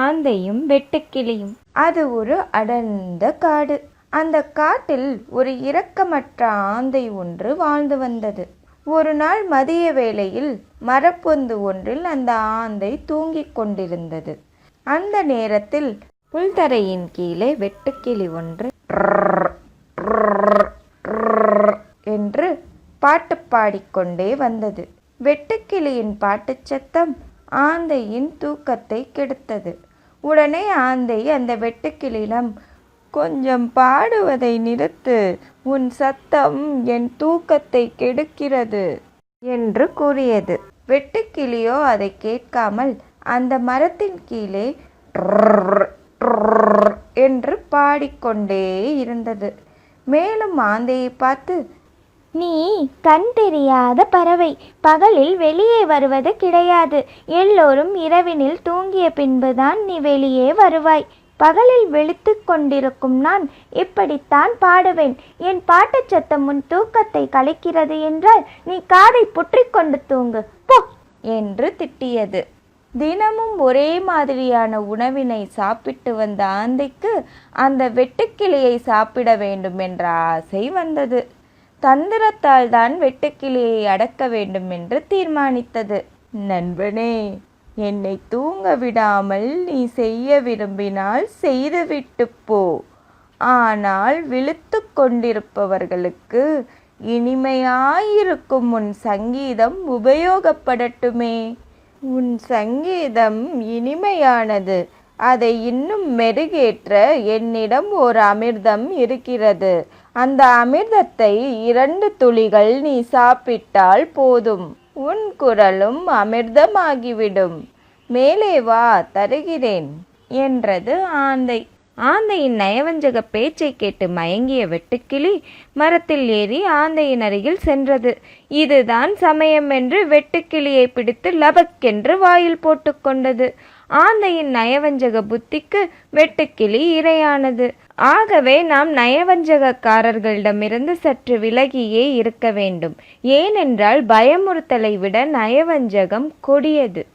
ஆந்தையும் வெட்டுக்கிளியும். அது ஒரு அடர்ந்த காடு. அந்த காட்டில் ஒரு இரக்கமற்ற ஆந்தை ஒன்று வாழ்ந்து வந்தது. ஒரு நாள் மதிய வேளையில் மரப்பொந்து ஒன்றில் அந்த ஆந்தை தூங்கிக் கொண்டிருந்தது. அந்த நேரத்தில் புல்தரையின் கீழே வெட்டுக்கிளி ஒன்று என்று பாட்டு பாடிக்கொண்டே வந்தது. வெட்டுக்கிளியின் பாட்டுச் சத்தம் ஆந்தையின் தூக்கத்தை கெடுத்தது. உடனே ஆந்தை அந்த வெட்டுக்கிளியிடம் கொஞ்சம் பாடுவதை நிறுத்து உன் சத்தம் என் தூக்கத்தை கெடுக்கிறது என்று கூறியது. வெட்டுக்கிளியோ அதை கேட்காமல் அந்த மரத்தின் கீழே என்று பாடிக்கொண்டே இருந்தது. மேலும் ஆந்தையை பார்த்து நீ கண் தெரியாத பறவை. பகலில் வெளியே வருவது கிடையாது. எல்லோரும் இரவினில் தூங்கிய பின்புதான் நீ வெளியே வருவாய். பகலில் விழித்துக் கொண்டிருக்கும் நான் இப்படித்தான் பாடுவேன். என் பாட்டுச் சத்தம் உன் தூக்கத்தை கலைக்கிறது என்றால் நீ காதை புற்றிக் கொண்டு தூங்கு. போ! என்று திட்டியது. தினமும் ஒரே மாதிரியான உணவினை சாப்பிட்டு வந்த ஆந்தைக்கு அந்த வெட்டுக்கிளியை சாப்பிட வேண்டும் என்ற ஆசை வந்தது. தந்திரத்தால் தான் வெட்டுக்கிளியை அடக்க வேண்டும் என்று தீர்மானித்தது. நண்பனே என்னை தூங்க விடாமல் நீ செய்ய விரும்பினால் செய்துவிட்டு போ. ஆனால் விழுத்து கொண்டிருப்பவர்களுக்கு இனிமையாயிருக்கும் உன் சங்கீதம் உபயோகப்படட்டுமே. உன் சங்கீதம் இனிமையானது. அதை இன்னும் மெருகேற்ற என்னிடம் ஒரு அமிர்தம் இருக்கிறது. அந்த அமிர்தத்தை இரண்டு துளிகள் நீ சாப்பிட்டால் போதும். உன் குரலும் அமிர்தமாகிவிடும். மேலே வா தருகிறேன் என்றது ஆந்தை. ஆந்தையின் நயவஞ்சக பேச்சை கேட்டு மயங்கிய வெட்டுக்கிளி மரத்தில் ஏறி ஆந்தையின் அருகில் சென்றது. இதுதான் சமயம் என்று வெட்டுக்கிளியை பிடித்து லபக்கென்று வாயில் போட்டுக்கொண்டது ஆந்தையின் நயவஞ்சக புத்திக்கு வெட்டுக்கிளி இரையானது. ஆகவே நாம் நயவஞ்சகக்காரர்களிடமிருந்து சற்று விலகியே இருக்க வேண்டும். ஏனென்றால் பயமுறுத்தலை விட நயவஞ்சகம் கொடியது.